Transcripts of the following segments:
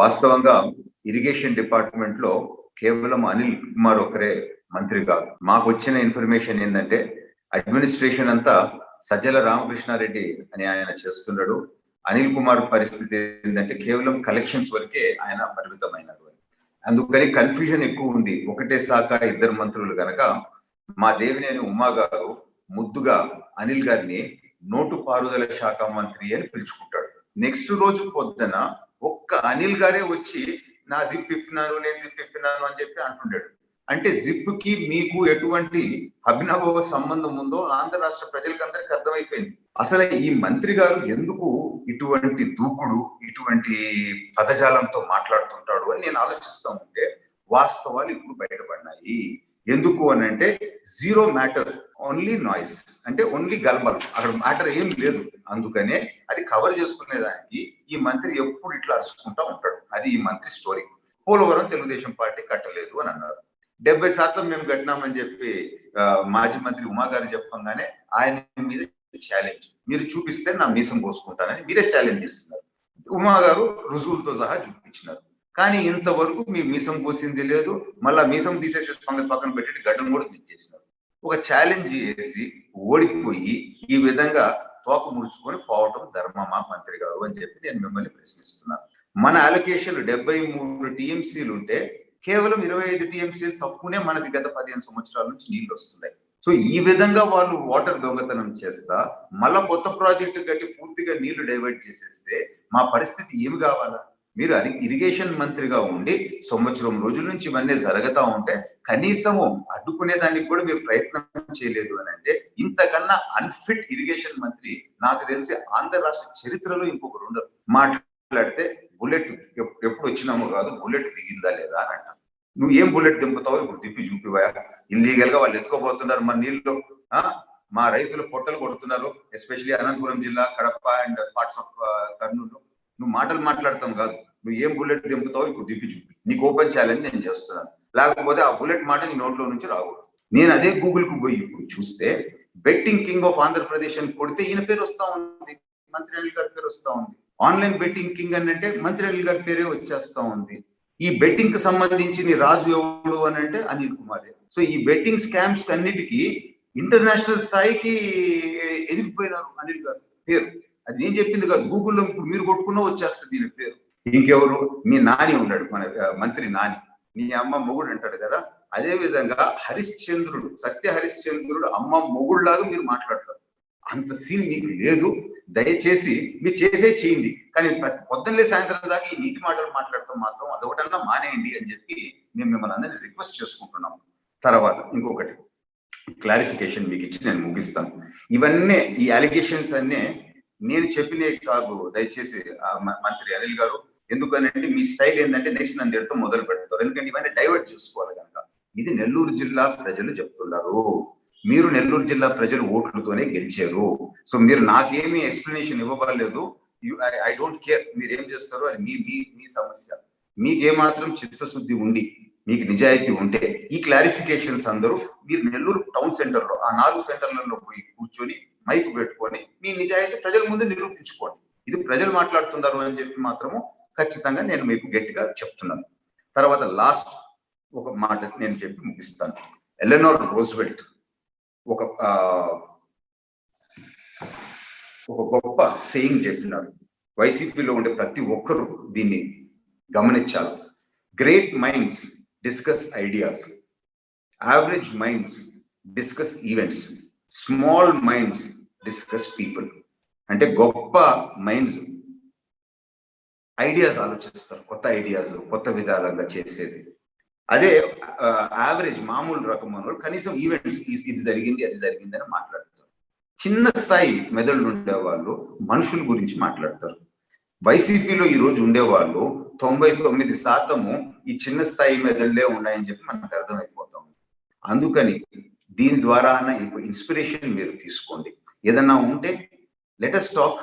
వాస్తవంగా ఇరిగేషన్ డిపార్ట్మెంట్లో కేవలం అనిల్ కుమార్ ఒకరే మంత్రిగా మాకు వచ్చిన ఇన్ఫర్మేషన్ ఏంటంటే అడ్మినిస్ట్రేషన్ అంతా సజ్జల రామకృష్ణారెడ్డి అని ఆయన చేస్తున్నాడు. అనిల్ కుమార్ పరిస్థితి ఏంటంటే కేవలం కలెక్షన్స్ వరకే ఆయన పరిమితమైనారు. అందుకని కన్ఫ్యూజన్ ఎక్కువ ఉంది. ఒకటే శాఖ ఇద్దరు మంత్రులు గనక మా దేవినేని ఉమా గారు ముద్దుగా అనిల్ గారిని నోటు పారుదల శాఖ మంత్రి అని పిలుచుకుంటాడు. నెక్స్ట్ రోజు పొద్దున ఒక్క అనిల్ గారే వచ్చి నా జిప్ ఇప్పినాను నేను జిప్ ఇప్పినాను అని చెప్పి అంటుంటాడు అంటే జిప్కి మీకు ఎటువంటి అభినవ సంబంధం ఉందో ఆంధ్ర రాష్ట్ర ప్రజలకు అందరికి అర్థమైపోయింది. అసలు ఈ మంత్రి గారు ఎందుకు ఇటువంటి దూకుడు ఇటువంటి పదజాలంతో మాట్లాడుతుంటాడు అని నేను ఆలోచిస్తా ఉంటే వాస్తవాలు ఇప్పుడు బయటపడినాయి. ఎందుకు అని అంటే జీరో మ్యాటర్ ఓన్లీ నాయిస్ అంటే ఓన్లీ గల్బల్. అక్కడ మ్యాటర్ ఏం లేదు. అందుకనే అది కవర్ చేసుకునేదానికి ఈ మంత్రి ఎప్పుడు ఇట్లా అరుచుకుంటా ఉంటాడు. అది ఈ మంత్రి స్టోరీ పోలవరం తెలుగుదేశం పార్టీ కట్టలేదు అని అన్నారు. డెబ్బై శాతం మేము కట్టినామని చెప్పి మాజీ మంత్రి ఉమా గారు చెప్పంగానే ఆయన మీద ఛాలెంజ్ మీరు చూపిస్తే నా మీసం కోసుకుంటానని మీరే ఛాలెంజ్ చేస్తున్నారు. ఉమా గారు రుజువులతో సహా చూపించినారు. కానీ ఇంతవరకు మీ మీసం పోసింది లేదు. మళ్ళా మీసం తీసేసే సంగతి పక్కన పెట్టి గడ్డం కూడా తెచ్చేసినారు ఒక ఛాలెంజ్ చేసి ఓడిపోయి ఈ విధంగా తోక ముడుచుకొని పోవటం ధర్మమా మంత్రి గారు అని చెప్పి నేను మిమ్మల్ని ప్రశ్నిస్తున్నాను. మన అలొకేషన్ డెబ్బై మూడు టీఎంసీలు ఉంటే కేవలం ఇరవై ఐదు టీఎంసీలు తక్కువనే మనకి గత పదిహేను సంవత్సరాల నుంచి నీళ్ళు వస్తున్నాయి. సో ఈ విధంగా వాళ్ళు వాటర్ దొంగతనం చేస్తా మళ్ళా కొత్త ప్రాజెక్టు కట్టి పూర్తిగా నీళ్ళు డైవర్ట్ చేసేస్తే మా పరిస్థితి ఏమి కావాలా? మీరు ఇరిగేషన్ మంత్రిగా ఉండి సంవత్సరం రోజుల నుంచి ఇవన్నీ జరగతా ఉంటే కనీసము అడ్డుకునే దానికి కూడా మీరు ప్రయత్నం చేయలేదు అని అంటే ఇంతకన్నా అన్ఫిట్ ఇరిగేషన్ మంత్రి నాకు తెలిసి ఆంధ్ర రాష్ట్ర చరిత్రలో ఇంకొకరు ఉండరు. మాట్లాడితే బుల్లెట్ ఎప్పుడు వచ్చినామో కాదు బుల్లెట్ దిగిందా లేదా అని అంటాం నువ్వు ఏం బుల్లెట్ దింపుతావు ఇప్పుడు తిప్పి చూపివా? ఇల్లీగల్గా వాళ్ళు ఎత్తుకోబోతున్నారు మన నీళ్ళు. మా రైతులు పొట్టలు కొడుతున్నారు ఎస్పెషలీ అనంతపురం జిల్లా Kadapa and parts of Kurnool. నువ్వు మాటలు మాట్లాడతాం కాదు. నువ్వు ఏం బుల్లెట్ దింపుతావు ఇప్పుడు దిప్పి చూపి. నీకు ఓపెన్ ఛాలెంజ్ నేను చేస్తున్నాను. లేకపోతే ఆ బుల్లెట్ మాట నీ నోట్లో నుంచి రాకూడదు. నేను అదే గూగుల్కు పోయి ఇప్పుడు చూస్తే బెట్టింగ్ కింగ్ ఆఫ్ ఆంధ్రప్రదేశ్ అని కొడితే ఈయన పేరు వస్తా ఉంది. మంత్రి అనిల్ గారి పేరు వస్తా ఉంది. ఆన్లైన్ బెట్టింగ్ కింగ్ అని అంటే మంత్రి అనిల్ గారి పేరే వచ్చేస్తా ఉంది. ఈ బెట్టింగ్కి సంబంధించి రాజు ఎవడు అని అంటే అనిల్ కుమారే. సో ఈ బెట్టింగ్ స్కామ్స్ అన్నిటికీ ఇంటర్నేషనల్ స్థాయికి ఎదిగిపోయినారు అనిల్ గారు. పేరు. అది నేను చెప్పింది కాదు. గూగుల్లో ఇప్పుడు మీరు కొట్టుకున్నా వచ్చేస్తుంది దీని పేరు. ఇంకెవరు? మీ నాని ఉన్నాడు మన మంత్రి నాని. నీ అమ్మ మొగుడు అంటాడు కదా అదే విధంగా హరిశ్చంద్రుడు సత్య హరిశ్చంద్రుడు అమ్మ మొగుడులాగా మీరు మాట్లాడతారు. అంత సీన్ మీకు లేదు. దయచేసి మీరు చేసే చేయండి. కానీ పొద్దున్నే సాయంత్రం దాకా ఈ నీతి మాటలు మాట్లాడటం మాత్రం అదొకటన్నా మానేయండి అని చెప్పి మేము మిమ్మల్ని అందరినీ రిక్వెస్ట్ చేసుకుంటున్నాం. తర్వాత ఇంకొకటి క్లారిఫికేషన్ మీకు ఇచ్చి నేను ముగిస్తాను. ఇవన్నీ ఈ అలిగేషన్స్ అన్నీ నేను చెప్పినే కాదు. దయచేసి మంత్రి అనిల్ గారు ఎందుకనంటే మీ స్టైల్ ఏంటంటే నెక్స్ట్ నన్ను తిడతాం మొదలు పెడతారు. ఎందుకంటే ఇవన్నీ డైవర్ట్ చేసుకోవాలి కనుక. ఇది నెల్లూరు జిల్లా ప్రజలు చెప్తున్నారు. మీరు నెల్లూరు జిల్లా ప్రజలు ఓట్లతోనే గెలిచారు. సో మీరు నాకేమీ ఎక్స్ప్లెనేషన్ ఇవ్వబడలేదు. ఐ డోంట్ కేర్ మీరు ఏం చేస్తారో అది మీ మీ మీ సమస్య. మీకేమాత్రం చిత్తశుద్ధి ఉండి మీకు నిజాయితీ ఉంటే ఈ క్లారిఫికేషన్స్ అందరూ మీరు నెల్లూరు టౌన్ సెంటర్లో ఆ నాలుగు సెంటర్లలో పోయి కూర్చొని మైక్ పెట్టుకొని మీ నిజాయితీ ప్రజల ముందు నిరూపించుకోండి. ఇది ప్రజలు మాట్లాడుతున్నారు అని చెప్పి మాత్రము ఖచ్చితంగా నేను మీకు గట్టిగా చెప్తున్నాను. తర్వాత లాస్ట్ ఒక మాట నేను చెప్పి ముగిస్తాను. ఎలెనోర్ రోజ్వెల్ట్ ఒక ఒక గొప్ప సేయింగ్ చెప్పినారు. వైసీపీలో ఉండే ప్రతి ఒక్కరూ దీన్ని గమనించాలి. Great minds discuss ideas. Average minds discuss events. Small minds discuss people. అంటే గొప్ప మైండ్స్ ఐడియాస్ ఆలోచిస్తారు కొత్త ఐడియాస్ కొత్త విధాలంగా చేసేది. అదే యావరేజ్ మామూలు రకం వాళ్ళు కనీసం ఈవెంట్స్ ఇది జరిగింది అది జరిగింది అని మాట్లాడతారు. చిన్న స్థాయి మెదళ్ళు ఉండేవాళ్ళు మనుషుల గురించి మాట్లాడతారు. వైసీపీలో ఈ రోజు ఉండేవాళ్ళు తొంభై తొమ్మిది శాతము ఈ చిన్న స్థాయి మెదళ్ళే ఉన్నాయని చెప్పి మనకు అర్థమైపోతాం. అందుకని దీని ద్వారా ఇన్స్పిరేషన్ మీరు తీసుకోండి. ఏదన్నా ఉంటే లెటెస్ట్ టాక్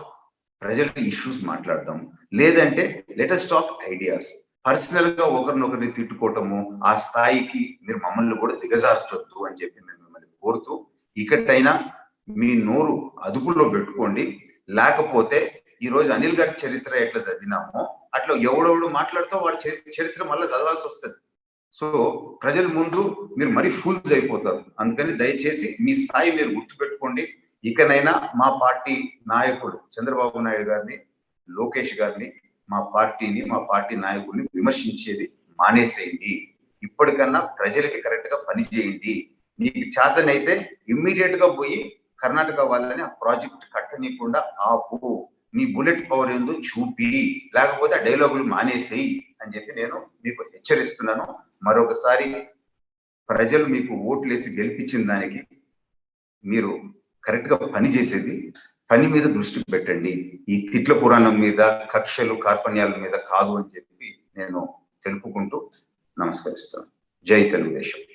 ప్రజల ఇష్యూస్ మాట్లాడటం లేదంటే లెటెస్ట్ టాక్ ఐడియాస్ పర్సనల్గా ఒకరినొకరిని తిట్టుకోవటము ఆ స్థాయికి మీరు మమ్మల్ని కూడా దిగజార్చొద్దు అని చెప్పి మేము మిమ్మల్ని కోరుతూ ఇకటైనా మీ నోరు అదుపులో పెట్టుకోండి. లేకపోతే ఈ రోజు అనిల్ గారి చరిత్ర ఎట్లా చదివినామో అట్లా ఎవడెవడు మాట్లాడుతూ వాడి చరిత్ర మళ్ళీ చదవాల్సి వస్తుంది సో ప్రజల ముందు మీరు మరీ ఫూల్స్ అయిపోతారు. అందుకని దయచేసి మీ స్థాయి మీరు గుర్తుపెట్టుకోండి. ఇకనైనా మా పార్టీ నాయకుడు చంద్రబాబు నాయుడు గారిని లోకేష్ గారిని మా పార్టీని మా పార్టీ నాయకుడిని విమర్శించేది మానేసేయండి. ఇప్పటికన్నా ప్రజలకి కరెక్ట్గా పనిచేయండి నీకు చేతనైతే ఇమ్మీడియట్గా పోయి కర్ణాటక వాళ్ళని ఆ ప్రాజెక్ట్ కట్టనీయకుండా ఆపు. నీ బుల్లెట్ పవర్ ఏందో చూపి. లేకపోతే ఆ డైలాగులు మానేసేయి అని చెప్పి నేను మీకు హెచ్చరిస్తున్నాను. మరొకసారి ప్రజలు మీకు ఓట్లేసి గెలిపించిన దానికి మీరు కరెక్ట్గా పని చేసేది పని మీద దృష్టి పెట్టండి. ఈ తిట్ల పురాణం మీద కక్షలు కార్పణ్యాల మీద కాదు అని చెప్పి నేను తెలుపుకుంటూ నమస్కరిస్తాను. జై తెలుగుదేశం.